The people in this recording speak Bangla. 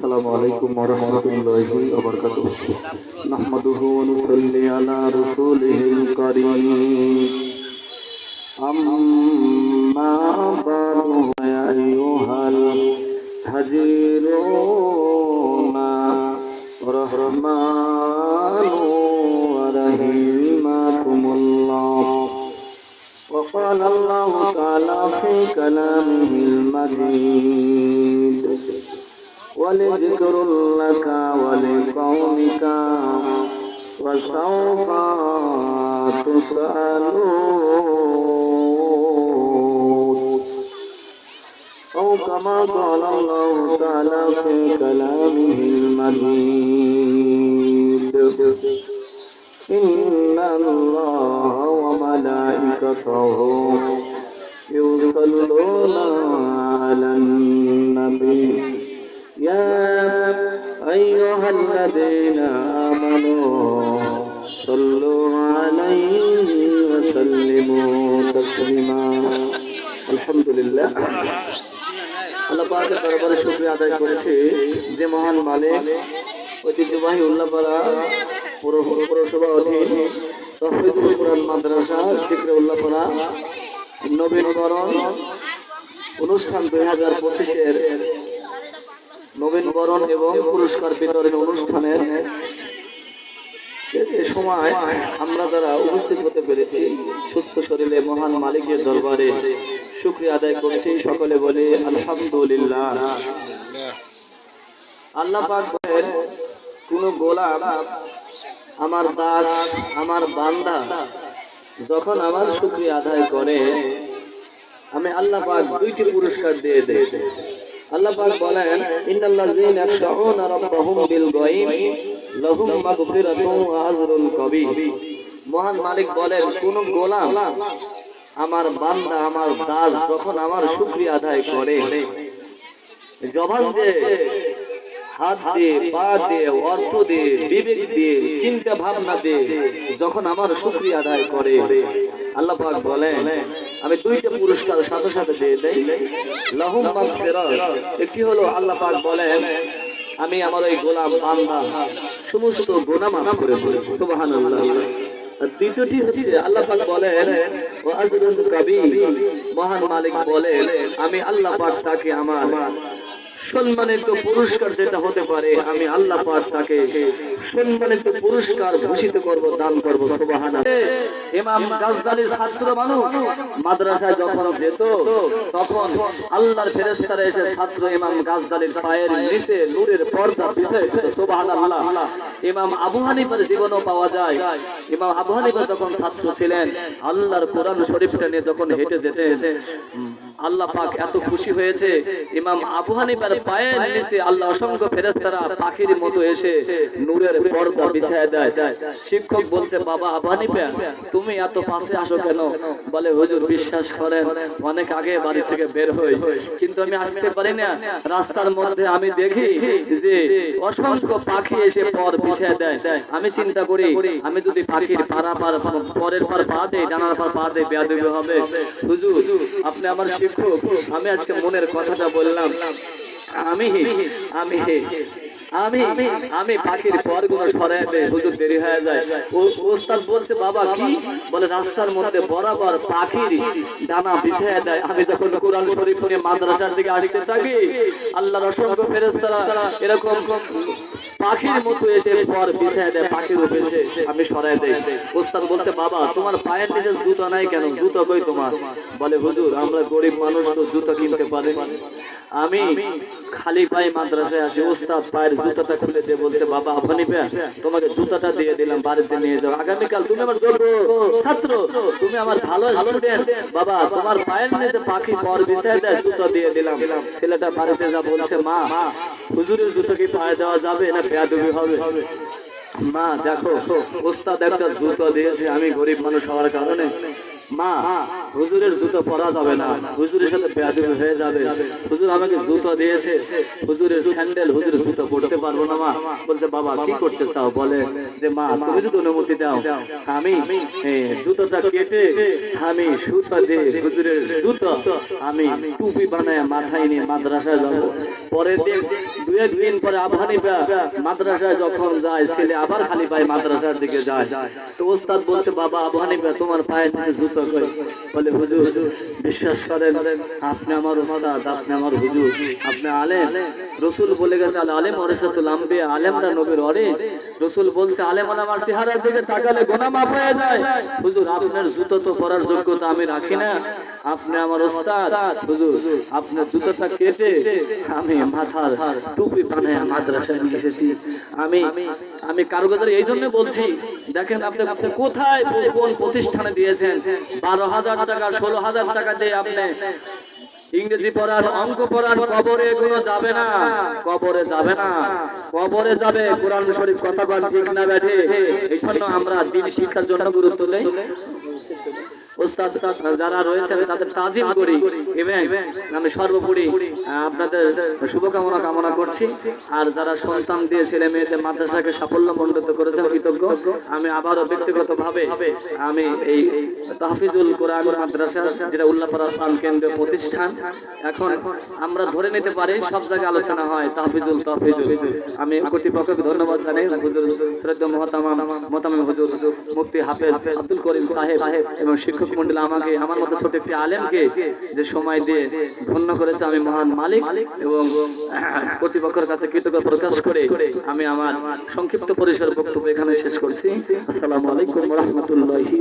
السلام عليكم ورحمة الله وبركاته نحمده ونصلي على رسوله الكريم أما بعد يا أيها الهجيرون رحمن وقال الله تعالى في كلامه المجيد ولذكر لك ولقومك وسوف تسألون. أو كما قال الله تعالى في كلامه المجيد. إن الله وملائكته يصلون على النبي يا أيها الذين آمنوا صلوا عليه وسلموا تسليما الحمد لله আল্লাহ পাকের দরবারে শুকরিয়া আদায় করেছি যে মহান মালিক ঐতিহ্যবাহী উল্লাপাড়া পুরো নবীনবরণ এবং পুরস্কার বিতরণ অনুষ্ঠানের সময় আমরা যারা উপস্থিত হতে পেরেছি, সুস্থ শরীরে মহান মালিকের দরবারে শুক্রিয়া আদায় করেছি। সকলে বলে, আলহামদুলিল্লাহ। আল্লাহ কোন গোলাম আমার দাস, আমার বান্দা, যখন আমার শুক্রিয়া আদায় করে, আমি আল্লাহ পাক দুইটি পুরস্কার দিয়ে দেই আল্লাহ পাক বলেন ইন্নাল্লাযীনা ইয়াখশাউনা রাব্বাহুম বিল গায়ব, লাহুম মাগফিরাতুন ওয়া আজরুন কাবীর। মহান মালিক বলেন, কোন গোলাম আমার বান্দা, আমার দাস যখন আমার শুকরিয়া আদায় করে, জবান দিয়ে হাত দিয়ে পা দিয়ে অর্থ দিয়ে বিবেক দিয়ে চিন্তা ভাবনা দিয়ে যখন আমার শুকরিয়া আদায় করে। আল্লাহ পাক বলেন আমি দুইটা পুরস্কার সাথে সাথে দিয়ে দেই। লাহুম একটি হলো আল্লাহ পাক বলেন আমি আমার ওই গোলাম বান্দা সমস্ত গুনাহ মাফ করে দেব। সুবহানাল্লাহ। দ্বিতীয়টি হচ্ছে আল্লাহ পাক বলেন মহান মালিক বলেন আমি আল্লাহ পাক তাকে আমার সম্মানিত পুরস্কার যেটা হতে পারে, আমি আল্লাহ তাকে সম্মানিত পুরস্কার ঘোষিত করব, দান করব ইমাম ছাত্র মানুষ মাদ্রাসায় যখন যেত, তখন আল্লাহর এসে ছাত্র ইমাম গাজদালির পায়ের নিচে নূরের পর্দা ইমাম আবু জীবনও পাওয়া যায়। ইমাম আবু হানিফা যখন ছাত্র ছিলেন, আল্লাহর কোরআন শরীফটা নিয়ে যখন হেঁটে যেতে আল্লাহ পাক এত খুশি হয়েছে। ইমাম আবু হানিফার পায়ের নিচে আল্লাহ অসংখ্য ফেরেশতারা পাখির মতো এসে নূরের পর্দা বিছায় দেয়। শিক্ষক বলছে, বাবা আবু হানিফা, তুমি এত পাশে আসো কেন? বলে, হুজুর, বিশ্বাস করেন, অনেক আগে বাড়ি থেকে বের হই। কিন্তু আমি আসতে পারি না। রাস্তার মধ্যে আমি দেখি যে অসংখ্য পাখি এসে পর বিছায় দেয়। আমি চিন্তা করি, আমি যদি পাখির পাড়া পার পরের পার পা দেই ডানার পার পা দেই বেয়াদবি হবে। হুজুর, আপনি আমার শিক্ষক আমি আজকে মনের কথাটা বললাম। আমি আমি আমি আমি পাখির পরগুলো সরাই দেয় হুজুর দেরি হয়ে যায়। ও ওস্তাদ বলছে বাবা কি? বলে রাস্তার মধ্যে বরাবর পাখির বিছায় দেয়। আমি যখন কোরআন শরীফ নিয়ে মাদ্রাসার দিকে আসতে থাকি আল্লাহর অসংখ্য ফেরেশতারা এরকম পাখির মতো এসে পর বিছায় দেয় পাখির আমি সরাই দেই। ওস্তাদ বলছে বাবা তোমার পায়ের নিচে জুতো নাই কেন? জুতো কই তোমার? বলে হুজুর আমরা গরিব মানুষ তো জুতো কিনতে পারি আমি খালি পায়ে মাদ্রাসায় আসি ওস্তাদ পায়ের জুতাটা খুলে দিয়ে বলছে, বাবা আপনি তোমাকে জুতাটা দিয়ে দিলাম, বাড়িতে নিয়ে যাও। আগামীকাল তুমি আমার যোগ্য ছাত্র, তুমি আমার ভালো স্টুডেন্ট বাবা, তোমার পায়ের নিচে পাখি পর বিছায় দেয়, জুতো দিয়ে দিলাম। ছেলেটা বাড়িতে যা বলছে, মা, হুজুরের জুতো কি পায়ে দেওয়া যাবে না বেয়াদবি হবে? মা, দেখো, ওস্তাদ একটা জুতো দিয়েছে, আমি গরিব মানুষ হওয়ার কারণে। মা হুজুরের জুতো পরা যাবে না। হুজুরের সাথে বেয়াদবি হয়ে যাবে। হুজুর আমাকে জুতো দিয়েছে। হুজুরের স্যান্ডেল হুজুরের জুতো পড়তে পারব না মা। বলছে, বাবা, কি করতে চাও? বলে যে, মা, তুমি যদি অনুমতি দাও, আমি জুতোটা কেটে আমি সুতা দিয়ে হুজুরের জুতো আমি টুপি বানায় মাথায় নিয়ে মাদ্রাসায় যাব। পরের দিন দু একদিন পরে আবহানি মাদ্রাসায় যখন যায়, ছেলে আবার খালি পায়ে মাদ্রাসার দিকে যায়। তো ওস্তাদ বলছে, বাবা আবহানি তোমার পায়ে জুতো করে বলে, হুজুর, বিশ্বাস করেন, আপনি আমার ওস্তাদ, আপনি আমার হুজুর, আপনি আলেম। রসুল বলে গেছে, আল আলেম অরেসাত লাম্বে আলেমরা নবীর অরে রসুল বলছে আলেম আমার চেহারার দিকে তাকালে গোনা মাফ হয়ে যায়। হুজুর, আপনার জুতো তো পরার যোগ্যতা আমি রাখি না। আপনি আমার ওস্তাদ হুজুর আপনার জুতোটা কেটে আমি মাথার টুপি বানায় মাদ্রাসায় নিয়ে এসেছি। আমি আমি কারোগাদের এই জন্য বলছি, দেখেন আপনি কোথায় কোন প্রতিষ্ঠানে দিয়েছেন? বারো হাজার টাকা, ষোলো হাজার টাকা দিয়ে আপনি ইংরেজি পড়ার, অঙ্ক পড়ার, কবরে এগুলো যাবে না। কবরে যাবে না। কবরে যাবে, কোরআন শরীফ কথা বল, ঠিক না ব্যাঠে। এই জন্য আমরা দিন শিক্ষার জন্য গুরুত্ব দেই। যারা তাদের তাজিম করি। আমি সর্বোপরি আপনাদের শুভকামনা কামনা করছি। আর যারা সন্তান দিয়ে ছেলে মেয়েদের মাদ্রাসাকে সাফল্য করেছেন, কৃতজ্ঞ। আমি আবারও আমি এই তাহফিজুল কোরআন মাদ্রাসা, যেটা উল্লাপাড়া প্রাণ প্রতিষ্ঠান, এখন আমরা ধরে নিতে পারি সব জায়গায় আলোচনা হয় তাহফিজুল তাহফিজুল। আমি কর্তৃপক্ষকে ধন্যবাদ জানাই, হুজুর শ্রদ্ধা হুজুর মুফতি হাফেজ আব্দুল করিম সাহেব এবং শিক্ষক মন্ডল আমাকে, আমার মতো ছোট একটি আলেমকে যে সময় দিয়ে ধন্য করেছে আমি মহান মালিক এবং কর্তৃপক্ষের কাছে কৃতজ্ঞ প্রকাশ করে আমি আমার সংক্ষিপ্ত পরিসর বক্তব্য এখানে শেষ করছি। আসসালামু আলাইকুম রহমতুল্লাহি